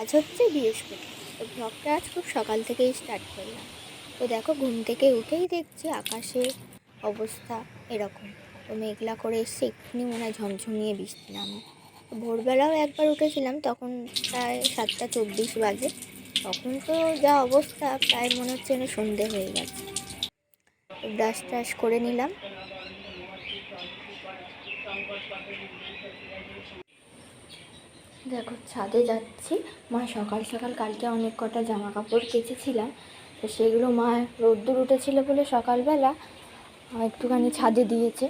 আজ হচ্ছে বৃহস্পতি। তো ব্লগটা আজ খুব সকাল থেকেই স্টার্ট করলাম। তো দেখো, ঘুম থেকে উঠেই দেখছি আকাশে অবস্থা এরকম। তো মেঘলা করে এসছে, এক্ষুনি মনে হয় ঝমঝমিয়ে বৃষ্টি নামে ভোরবেলাও একবার উঠেছিলাম, তখন প্রায় সাতটা চব্বিশ বাজে। তখন তো যা অবস্থা, প্রায় মনে হচ্ছে যেন সন্ধে হয়ে গেছে। ব্রাশ ট্রাশ করে নিলাম। দেখো, ছাদে যাচ্ছি। মা সকাল সকাল কালকে অনেক কটা জামা কাপড় কেচেছিলাম। তো সেগুলো মা রোদ্দুর উঠেছিল বলে সকালবেলা একটুখানি ছাদে দিয়েছে।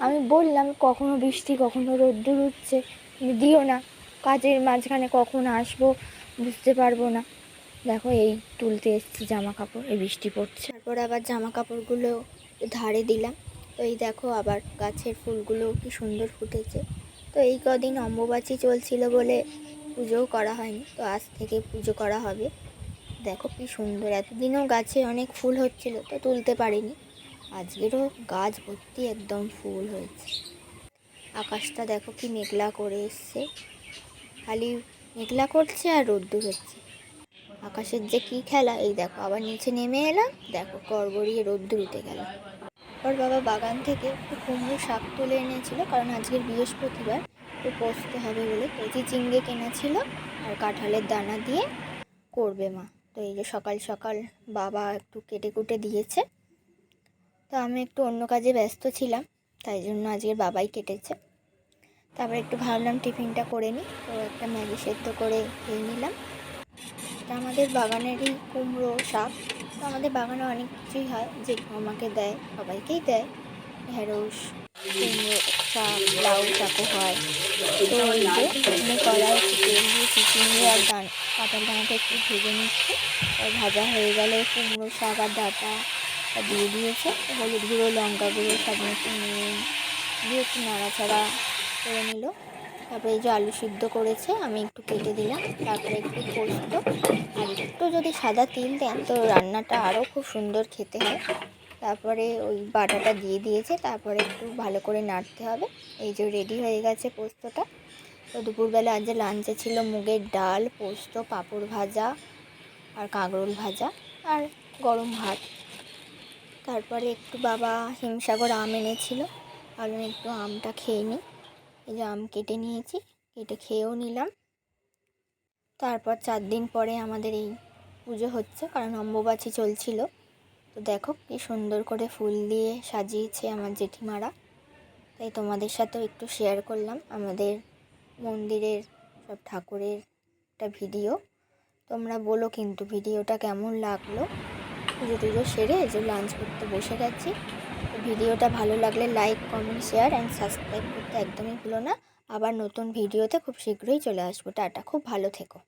আমি বললাম, কখনো বৃষ্টি, কখনো রোদ্দুর উঠছে। দিও না। কাজের মাঝখানে কখন আসব বুঝতে পারব না। দেখো, এই তুলতে এসেছি জামা কাপড় এই বৃষ্টি পড়ছে। তারপর আবার জামা কাপড়গুলো ধারে দিলাম। তো এই দেখো, আবার গাছের ফুলগুলো কি সুন্দর ফুটেছে। তো এই কদিন অম্বুবাচী চলছিল বলে পুজোও করা হয়নি। তো আজ থেকে পুজো করা হবে। দেখো কি সুন্দর, এতদিনও গাছে অনেক ফুল হচ্ছিল, তো তুলতে পারিনি। আজকেরও গাছ ভর্তি একদম ফুল হয়েছে। আকাশটা দেখো কি মেঘলা করে এসছে। খালি মেঘলা করছে আর রোদ্দুর হচ্ছে। আকাশের যে কি খেলা, এই দেখো, আবার নিচে নেমে এলাম, দেখো, গড়গড়িয়ে রোদ্দুর উঠে গেল। ওর বাবা বাগান থেকে একটু কুমড়ো শাক তুলে এনেছিল, কারণ আজকের বৃহস্পতিবার একটু পোস্ত হবে বলে কচি চিংড়ে কেনা ছিল আর কাঁঠালের দানা দিয়ে করবে মা। তো এই যে সকাল সকাল বাবা একটু কেটে কুটে দিয়েছে। তো আমি একটু অন্য কাজে ব্যস্ত ছিলাম, তাই জন্য আজকের বাবাই কেটেছে। তারপর একটু ভাবলাম টিফিনটা করে নিই, তো একটা ম্যাগি সেদ্ধ করে খেয়ে নিলাম। আমাদের বাগানেরই কুমড়ো শাক তো আমাদের বাগানে অনেক কিছুই হয়, যে আমাকে দেয়, সবাইকেই দেয়। ঢেঁড়স শাক, লাউ, শাকও হয়। তো এই যে আমি কড়াই একটু দিয়ে চিচিঙ্গে আর দান কাঁটার দানাটা একটু ভেজে নিচ্ছি। আর ভাজা হয়ে গেলে কুমড়ো, শাক আর ডাঁটা দিয়ে দিয়েছে। হলুদ গুঁড়ো, লঙ্কা গুঁড়ো, সব কিছু নিয়ে দিয়ে একটু নাড়াচাড়া করে নিল। তারপরে এই যে আলু সিদ্ধ করেছে, আমি একটু কেটে দিলাম, তারপরে একটু পোস্ত। আর একটু যদি সাদা তিল দেন, তো রান্নাটা আরও খুব সুন্দর খেতে হয়। তারপরে ওই বাটাটা দিয়ে দিয়েছে, তারপরে একটু ভালো করে নাড়তে হবে। এই যে রেডি হয়ে গেছে পোস্তটা। তো দুপুরবেলা আজ যে লাঞ্চে ছিল মুগের ডাল, পোস্ত, পাঁপড় ভাজা আর কাঁকরোল ভাজা আর গরম ভাত। তারপরে একটু বাবা হিমসাগর আম এনেছিল ভাবলাম একটু আমটা খেয়ে নিই। এই যে আম কেটে নিয়েছি, কেটে খেয়েও নিলাম। তারপর চার দিন পরে আমাদের এই পুজো হচ্ছে, কারণ অম্বুবাচী চলছিল। তো দেখো, কি সুন্দর করে ফুল দিয়ে সাজিয়েছে আমার জেঠিমারা। তাই তোমাদের সাথেও একটু শেয়ার করলাম আমাদের মন্দিরের সব ঠাকুরের একটা ভিডিও। তোমরা বলো কিন্তু ভিডিওটা কেমন লাগল। পুজো টুজো সেরে যে লাঞ্চ করতে বসে গেছি। ভিডিওটা ভালো লাগলে like comment share and subscribe করতে একদমই ভুলো না। আবার নতুন ভিডিওতে খুব শীঘ্রই চলে আসব। টাটা, খুব ভালো থেকো।